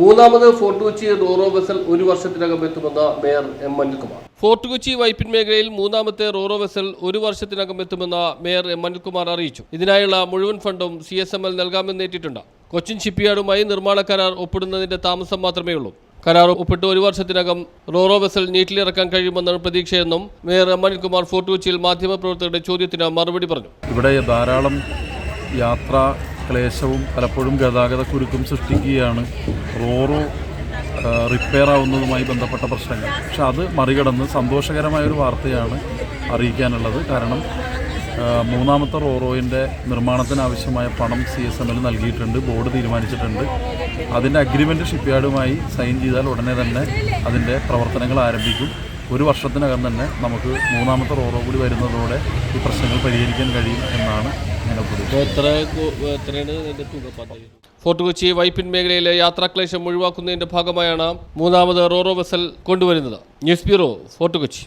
മൂന്നാമത് fort Kochi roro vessel ഒരു വർഷത്തിനകം എത്തുമെന്ന് mayor M Anilkumar. Fort Kochi Vypin മേഖലയിൽ മൂന്നാമത്തെ റോറോ വെസൽ ഒരു വർഷത്തിനകം എത്തുമെന്ന് മേയർ എം അനിൽകുമാർ അറിയിച്ചു. ഇതിനായുള്ള മുഴുവൻ ഫണ്ടും സി എസ് എം എൽ നൽകാമെന്നേറ്റിട്ടുണ്ട് കൊച്ചിൻ ഷിപ്പ്യാർഡുമായി നിർമ്മാണ കരാർ ഒപ്പിടുന്നതിന്റെ താമസം മാത്രമേ ഉള്ളൂ. കരാർ ഒപ്പിട്ട് ഒരു വർഷത്തിനകം റോറോ വെസൽ നീറ്റിലിറക്കാൻ കഴിയുമെന്നാണ് പ്രതീക്ഷയെന്നും മേയർ എം അനിൽകുമാർ ഫോർട്ട് കൊച്ചിയിൽ മാധ്യമപ്രവർത്തകരുടെ ചോദ്യത്തിന് മറുപടി പറഞ്ഞു. ഇവിടെ ധാരാളം യാത്രാ ക്ലേശവും പലപ്പോഴും ഗതാഗത കുരുക്കും സൃഷ്ടിക്കുകയാണ് റോറോ റിപ്പയർ ആവുന്നതുമായി ബന്ധപ്പെട്ട പ്രശ്നങ്ങൾ. പക്ഷെ അത് മറികടന്ന് സന്തോഷകരമായ ഒരു വാർത്തയാണ് അറിയിക്കാനുള്ളത്. കാരണം മൂന്നാമത്തെ റോറോയിന്റെ നിർമ്മാണത്തിന് ആവശ്യമായ പണം സി എസ് എമ്മിൽ നൽകിയിട്ടുണ്ട് ബോർഡ് തീരുമാനിച്ചിട്ടുണ്ട്. അതിന്റെ അഗ്രിമെന്റ് ഷിപ്പ്യാർഡുമായി സൈൻ ചെയ്താൽ ഉടനെ തന്നെ അതിന്റെ പ്രവർത്തനങ്ങൾ ആരംഭിക്കും. ഒരു വർഷത്തിനകം തന്നെ നമുക്ക് മൂന്നാമത്തെ റോറോ കൂടി വരുന്നതോടെ ഈ പ്രശ്നങ്ങൾ പരിഹരിക്കാൻ കഴിയും എന്നാണ് ഫോർട്ട് കൊച്ചി വൈപ്പിൻ മേഖലയിലെ യാത്രാക്ലേശം ഒഴിവാക്കുന്നതിന്റെ ഭാഗമായാണ് മൂന്നാമത് റോറോ ബസൽ കൊണ്ടുവരുന്നത്. News bureau fort Kochi.